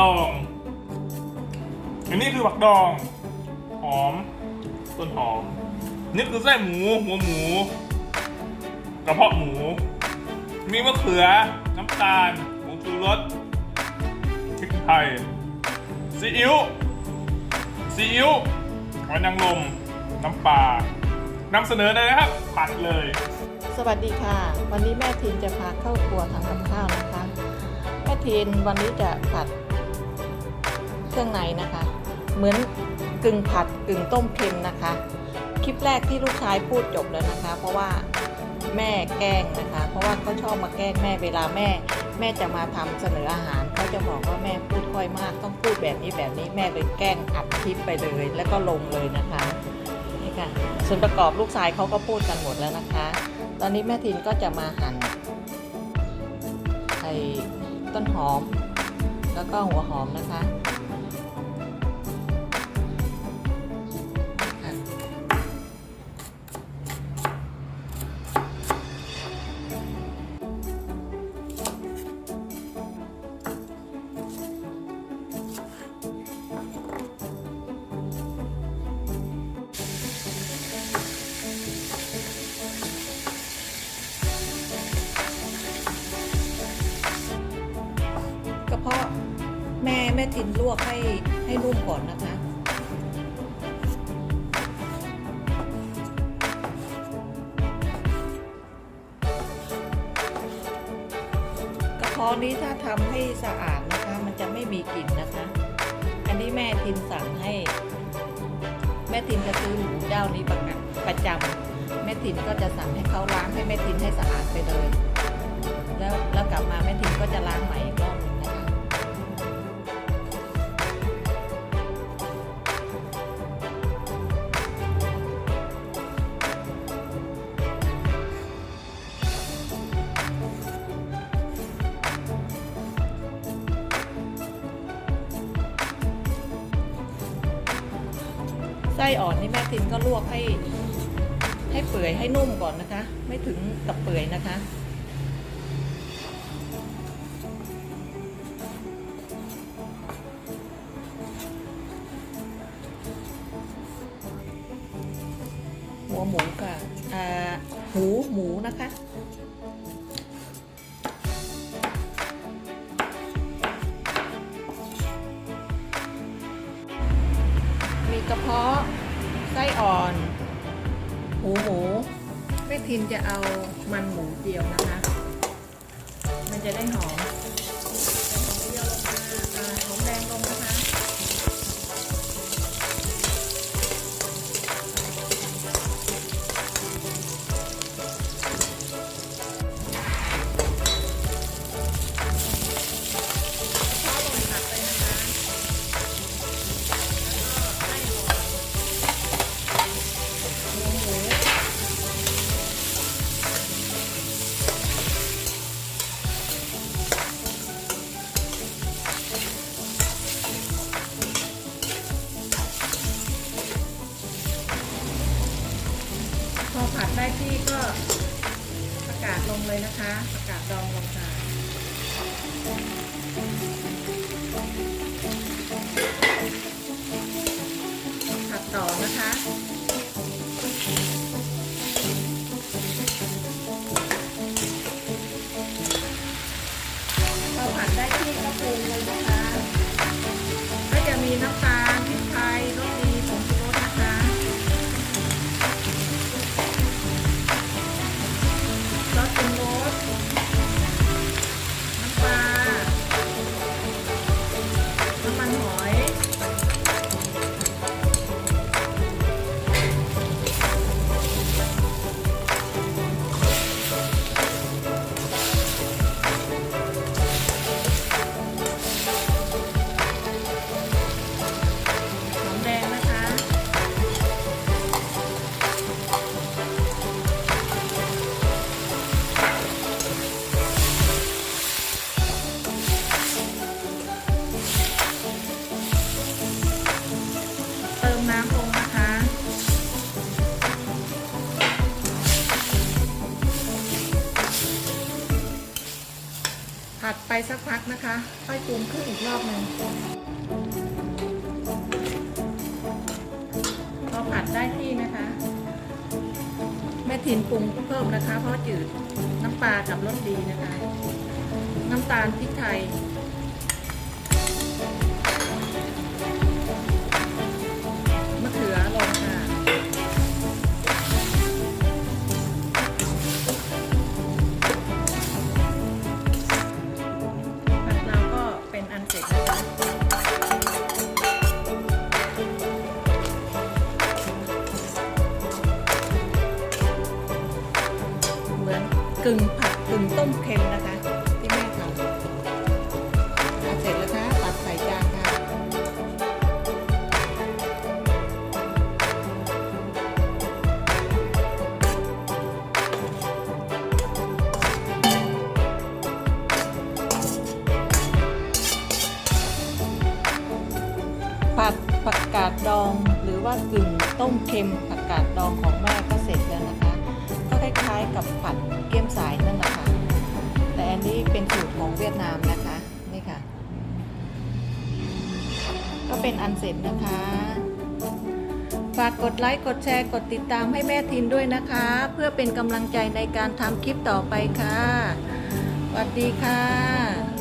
ดอง อันนี้คือผักดอง หอม ต้นหอม นี่คือไส้หมู หัวหมู กระเพาะหมู มีมะเขือ น้ำตาลหมูชูรสพริกไทย ซีอิ๊ว ซีอิ๊วหอยนางรม น้ำปลานำเสนอเลยนะครับ ผัดเลย สวัสดีค่ะ วันนี้แม่ทินจะพาเข้าครัวทำกับข้าวนะคะ แม่ทินวันนี้จะผัด เครื่องในนะคะ เหมือนกึ่งผัดกึ่งต้มเค็มนะคะ คลิปแรกที่ลูกชายพูดจบแล้วนะคะ เพราะว่าแม่แกล้งนะคะ เพราะว่าเขาชอบมาแกล้งแม่เวลาแม่ แม่จะมาทำเสนออาหารเขาจะบอกว่าแม่พูดค่อยมาก ต้องพูดแบบนี้แบบนี้แม่เลยแกล้งอัดคลิปไปเลย แล้วก็ลงเลยนะคะนี่ค่ะส่วนประกอบลูกชายเขาก็พูดกันหมดแล้วนะคะ ตอนนี้แม่ทินก็จะมาหั่นไอ้ต้นหอม แล้วก็หัวหอมนะคะ แม่แม่ทินลวกให้ให้นุ่มก่อนนะคะ กระเพาะนี้ถ้าทำให้สะอาดนะคะ มันจะไม่มีกลิ่นนะคะ อันนี้แม่ทินสั่งให้ แม่ทินจะซื้อหมูเจ้านี้ประกันประจำแม่ทินก็จะสั่งให้เขาล้างให้แม่ทินให้สะอาดไปเลย แล้วแล้วกลับมาแม่ทินก็จะล้างใหม่อีกรอบหนึงนะคะ ไส้อ่อนนี่แม่ทินก็ลวกให้ ให้เปื่อยให้นุ่มก่อนนะคะ ไม่ถึงกับเปื่อยนะคะหัวหมูกับอ่าหูหมูนะคะ ทินจะเอามันหมูเจียวนะคะ มันจะได้หอมเจียวลงมาหอม ผัดได้ที่ก็ประกาศลงเลยนะคะ ประกาศดองลงค่ะ ผัดไปสักพักนะคะ ค่อยปรุงขึ้นอีกรอบหนึ่งพอผัดได้ที่นะคะ แม่ทินปรุงเพิ่มนะคะ เพราะจืดน้ำปลากับรสดีนะคะ น้ำตาลพริกไทย กึ่งผัดกึ่งต้มเค็มนะคะ ที่แม่ทำเสร็จแล้วคะตัดใส่จานค่ะผัดผักกาดดองหรือว่ากึ่งต้มเค็มผักกาดดองของแม่ก็เสร็จแล้วนะคะ ล้ายๆ กับผัดเกี๊ยมสายนั่นแหละค่ะแต่อันนี้เป็นสูตรของเวียดนามนะคะ นี่ค่ะ ก็เป็นอันเสร็จนะคะ ฝากกดไลค์ กดแชร์ กดติดตามให้แม่ทินด้วยนะคะ เพื่อเป็นกำลังใจในการทำคลิปต่อไปค่ะ สวัสดีค่ะ